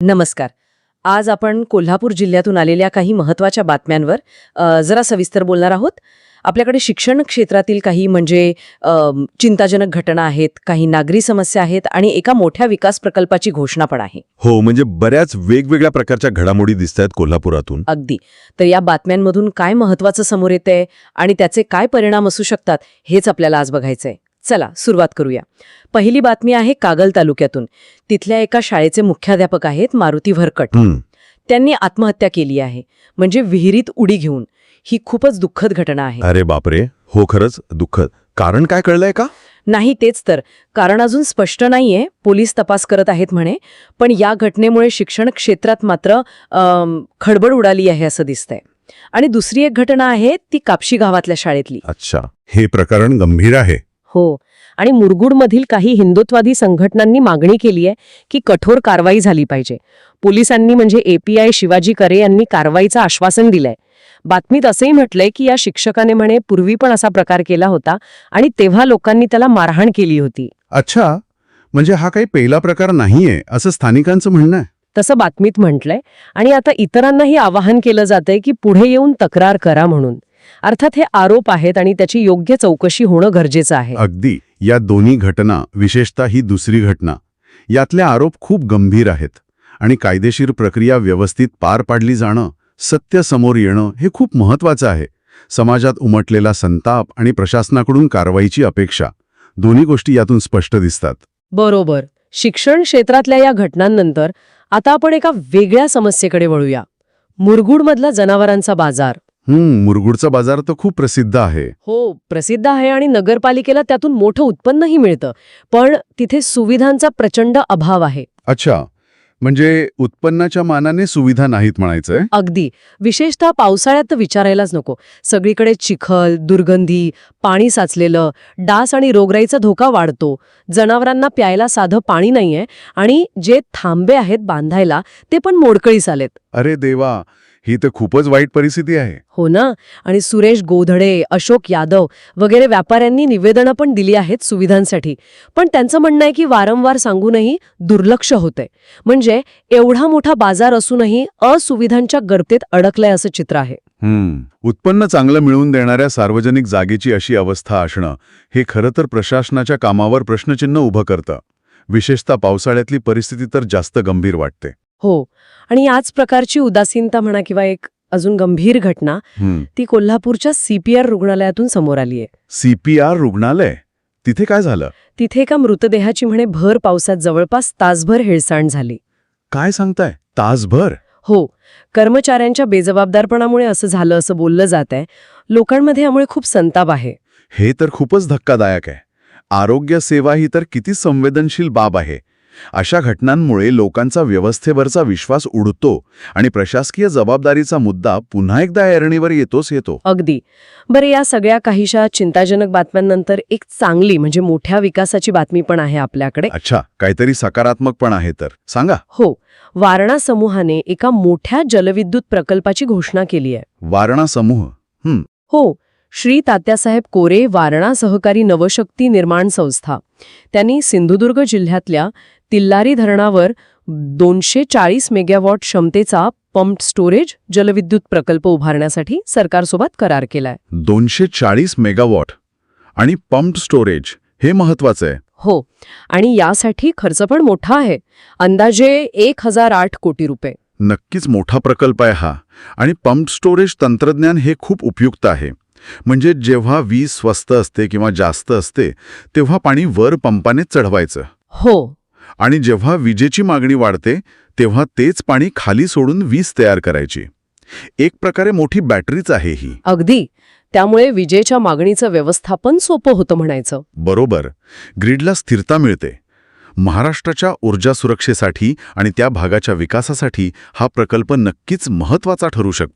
नमस्कार. आज आपण कोल्हापूर जिल्ह्यातून आलेल्या काही महत्त्वाच्या बातम्यांवर जरा सविस्तर बोलणार आहोत. आपल्याकडे शिक्षण क्षेत्रातील काही म्हणजे चिंताजनक घटना आहेत काही नागरी समस्या आहेत आणि एका मोठ्या विकास प्रकल्पाची घोषणा पण आहे. हो म्हणजे बऱ्याच वेगवेगळ्या प्रकारच्या घडामोडी दिसत आहेत कोल्हापुरातून. अगदी. तर या बातम्यांमधून काय महत्त्वाचं समोर येतंय आणि त्याचे काय परिणाम असू शकतात हेच आपल्याला आज बघायचंय. चला सुरुवात करूया. पहिली बातमी आहे कागल तालुक्यातून. तिथल्या एका शाळेचे मुख्याध्यापक आहेत मारुती भरकट त्यांनी आत्महत्या केली आहे. म्हणजे विहिरीत उडी घेऊन. ही खूपच दुःखद घटना आहे. अरे बापरे. हो खरंच दुःखद. कारण काय कळलंय का? नाही तेच तर. कारण अजून स्पष्ट नाहीये. पोलीस तपास करत आहेत म्हणे. पण या घटनेमुळे शिक्षण क्षेत्रात मात्र खळबळ उडाली आहे असं दिसतंय. आणि दुसरी एक घटना आहे ती कापशी गावातल्या शाळेतली. अच्छा. हे प्रकरण गंभीर आहे. हो. आणि मुरगुडमधील काही हिंदुत्वादी संघटनांनी मागणी केली आहे की कठोर कारवाई झाली पाहिजे. पोलिसांनी म्हणजे एपीआय शिवाजी करे यांनी कारवाईचं आश्वासन दिलंय. बातमीत असंही म्हटलंय की या शिक्षकाने म्हणे पूर्वी पण असा प्रकार केला होता आणि तेव्हा लोकांनी त्याला मारहाण केली होती. अच्छा. म्हणजे हा काही पहिला प्रकार नाहीये असं स्थानिकांचं म्हणणं आहे? तसं बातमीत म्हटलंय. आणि आता इतरांनाही आवाहन केलं जातंय की पुढे येऊन तक्रार करा म्हणून. अर्थात हे आरोप आहेत आणि त्याची योग्य चौकशी होणं गरजेचं आहे. अगदी. या दोन्ही घटना विशेषतः ही दुसरी घटना यातले आरोप खूप गंभीर आहेत आणि कायदेशीर प्रक्रिया व्यवस्थित पार पाडली जाणं सत्य समोर येणं हे खूप महत्वाचं आहे. समाजात उमटलेला संताप आणि प्रशासनाकडून कारवाईची अपेक्षा दोन्ही गोष्टी यातून स्पष्ट दिसतात. बरोबर. शिक्षण क्षेत्रातल्या या घटनांनंतर आता आपण एका वेगळ्या समस्येकडे वळूया. मुरगुडमधला जनावरांचा बाजार. हम्म मुरगुडचा बाजार तर खूप प्रसिद्ध आहे. हो प्रसिद्ध आहे आणि नगरपालिकेला त्यातून मोठं उत्पन्नही मिळतं. पण तिथे सुविधांचा प्रचंड अभाव आहे. अच्छा म्हणजे उत्पन्नाच्या मानाने सुविधा नाहीत म्हणायचंय? अगदी. विशेषतः पावसाळ्यात तर विचारायलाच नको. सगळीकडे चिखल दुर्गंधी पाणी साचलेलं डास आणि रोगराईचा धोका वाढतो. जनावरांना प्यायला साधं पाणी नाहीये आणि जे थांबे आहेत बांधायला ते पण मोडकळीस आलेत. अरे देवा ही तर खूपच वाईट परिस्थिती आहे. हो ना? आणि सुरेश गोधडे अशोक यादव वगैरे व्यापाऱ्यांनी निवेदनं पण दिली आहेत सुविधांसाठी. पण त्यांचं म्हणणं आहे की वारंवार सांगूनही दुर्लक्ष होतंय. म्हणजे एवढा मोठा बाजार असूनही असुविधांच्या गर्तेत अडकलंय असं चित्र आहे. उत्पन्न चांगलं मिळवून देणाऱ्या सार्वजनिक जागेची अशी अवस्था असणं हे खरं तर प्रशासनाच्या कामावर प्रश्नचिन्ह उभं करतं. विशेषतः पावसाळ्यातली परिस्थिती तर जास्त गंभीर वाटते. हो. आणि याच प्रकारची उदासीनता म्हणा किंवा एक अजून गंभीर घटना ती कोल्हापूरच्या सीपीआर रुग्णालयातून समोर आली आहे. सीपीआर रुग्णालय? तिथे काय झालं? तिथे एका मृतदेहाची म्हणे भर पावसात जवळपास तासभर हेळसांड झाली. काय सांगताय? तासभर? हो. कर्मचाऱ्यांच्या बेजबाबदारपणामुळे असं झालं असं बोललं जात आहे. लोकांमध्ये यामुळे खूप संताप आहे. हे तर खूपच धक्कादायक आहे. आरोग्य सेवा ही तर किती संवेदनशील बाब आहे. अशा घटनांमुळे लोकांचा व्यवस्थेवरचा विश्वास उडतो आणि प्रशासकीय जबाबदारीचा मुद्दा पुन्हा एकदा ऐरणीवर येतोच येतो. अगदी. बरं या सगळ्या काहीशा चिंताजनक बातम्यांनंतर एक चांगली म्हणजे मोठ्या विकासाची बातमी पण आहे आपल्याकडे. अच्छा काहीतरी सकारात्मक पण आहे तर. सांगा. हो वारणा समूहाने एका मोठ्या जलविद्युत प्रकल्पाची घोषणा केली आहे. वारणा समूह. हं, हो श्री तात्यासाहेब कोरे वारणा सहकारी नवशक्ती निर्माण संस्था. त्यांनी सिंधुदुर्ग जिल्ह्यातल्या तिल्लारी धरणावर दोनशे चाळीस मेगावॉट क्षमतेचा पंप स्टोरेज जलविद्युत प्रकल्प उभारण्यासाठी सरकारसोबत करार केलाय. दोनशे चाळीस मेगावॉट आणि पंप स्टोरेज हे महत्वाचं आहे. हो आणि यासाठी खर्च पण मोठा आहे. अंदाजे एक हजार आठ कोटी रुपये. नक्कीच मोठा प्रकल्प आहे हा. आणि पंप स्टोरेज तंत्रज्ञान हे खूप उपयुक्त आहे. म्हणजे जेव्हा वीज स्वस्त असते किंवा जास्त असते तेव्हा पाणी वर पंपाने चढवायचं. हो. आणि जेव्हा विजेची मागणी वाढते तेव्हा तेच पाणी खाली सोडून वीज तयार करायची. एक प्रकारे मोठी बॅटरीच आहे ही. अगदी. त्यामुळे विजेच्या मागणीचं व्यवस्थापन सोपं होतं म्हणायचं. बरोबर. ग्रीडला स्थिरता मिळते. महाराष्ट्राच्या ऊर्जा सुरक्षेसाठी आणि त्या भागाच्या विकासासाठी हा प्रकल्प नक्कीच महत्त्वाचा ठरू शकतो.